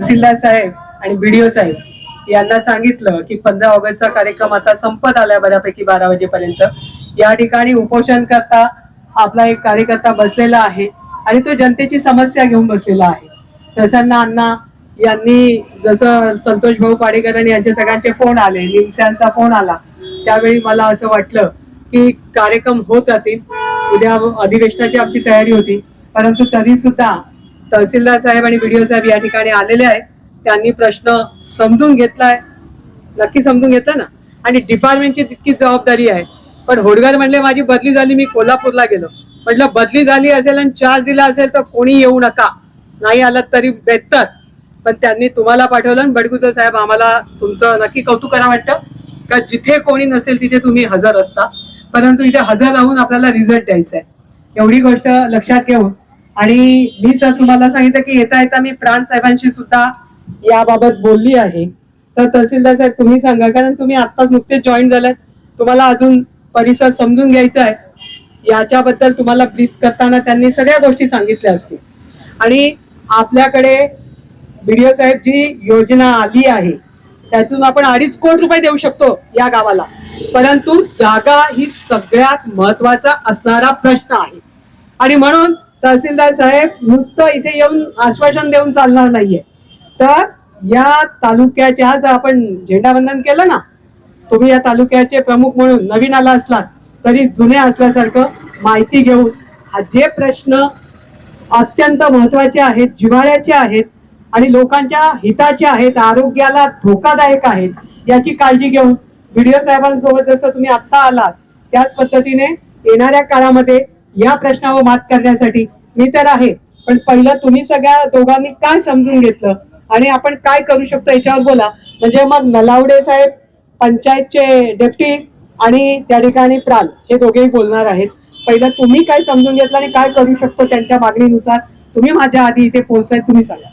तहसीलदार साहेब आणि बीडीओ साहेब यांना सांगितलं की पंधरा ऑगस्टचा कार्यक्रम आता संपत आलाय बऱ्यापैकी बारा वाजेपर्यंत. या ठिकाणी उपोषण करता आपला एक कार्यकर्ता बसलेला आहे आणि तो जनतेची समस्या घेऊन बसलेला आहे. प्रसन्न अण्णा यांनी जसं संतोष भाऊ पाडेकर आणि यांचे सगळ्यांचे फोन आले निमस्यांचा फोन आला त्यावेळी मला असं वाटलं की कार्यक्रम होत राहतील उद्या अधिवेशनाची आमची तयारी होती परंतु तरी सुद्धा तहसीलदार साहेब आणि व्हिडिओ साहेब या ठिकाणी आलेले आहेत. त्यांनी प्रश्न समजून घेतलाय. नक्की समजून घेतला ना? आणि डिपार्टमेंटची तितकीच जबाबदारी आहे. पण होडगर म्हणले माझी बदली झाली मी कोल्हापूरला गेलो. म्हटलं बदली झाली असेल आणि चार्ज दिला असेल तर कोणी येऊ नका. नाही आलं तरी बेहतर. पण त्यांनी तुम्हाला पाठवलं आणि बडगुजर साहेब आम्हाला तुमचं नक्की कौतुक करा वाटतं. का जिथे कोणी नसेल तिथे तुम्ही हजर असता. परंतु इथे हजर राहून आपल्याला रिझल्ट द्यायचा आहे एवढी गोष्ट लक्षात घेऊन आणि मी सर तुम्हाला सांगितलं की येता येता मी प्राण साहेबांशी सुद्धा याबाबत बोलली आहे तर तहसीलदार साहेब तुम्ही सांगा कारण तुम्ही आत्ताच नुकतेच जॉईन झालात. तुम्हाला अजून परिसर समजून घ्यायचा आहे. याच्याबद्दल तुम्हाला ब्रीफ करताना त्यांनी सगळ्या गोष्टी सांगितल्या असतील. आणि आपल्याकडे बीडीओ साहेब जी योजना आली आहे त्यातून आपण अडीच कोटी रुपये देऊ शकतो या गावाला. परंतु जागा ही सगळ्यात महत्त्वाचा असणारा प्रश्न आहे. आणि म्हणून तहसीलदार साहेब नुसतं इथे येऊन आश्वासन देऊन चालणार नाहीये. तर या तालुक्याच्या जर आपण झेंडावंदन केलं ना तुम्ही या तालुक्याचे प्रमुख म्हणून नवीन आला असलात तरी जुने असल्यासारखं माहिती घेऊन हा जे प्रश्न अत्यंत महत्त्वाचे आहेत जिव्हाळ्याचे आहेत आणि लोकांच्या हिताचे आहेत आरोग्याला धोकादायक आहेत याची काळजी घेऊन व्हिडिओ साहेबांसोबत जसं तुम्ही आत्ता आलात त्याच पद्धतीने येणाऱ्या काळामध्ये या प्रश्नावर मात करण्यासाठी मी तर आहे. पण पहिलं तुम्ही सगळ्या दोघांनी काय समजून घेतलं आणि आपण काय करू शकतो याच्यावर बोला. म्हणजे मग नलावडे साहेब पंचायतचे डेप्टी आणि त्या ठिकाणी प्राल हे दोघेही बोलणार आहेत. पहिलं तुम्ही काय समजून घेतलं आणि काय करू शकतो त्यांच्या मागणीनुसार? तुम्ही माझ्या आधी इथे पोहोचताय तुम्ही सांगा.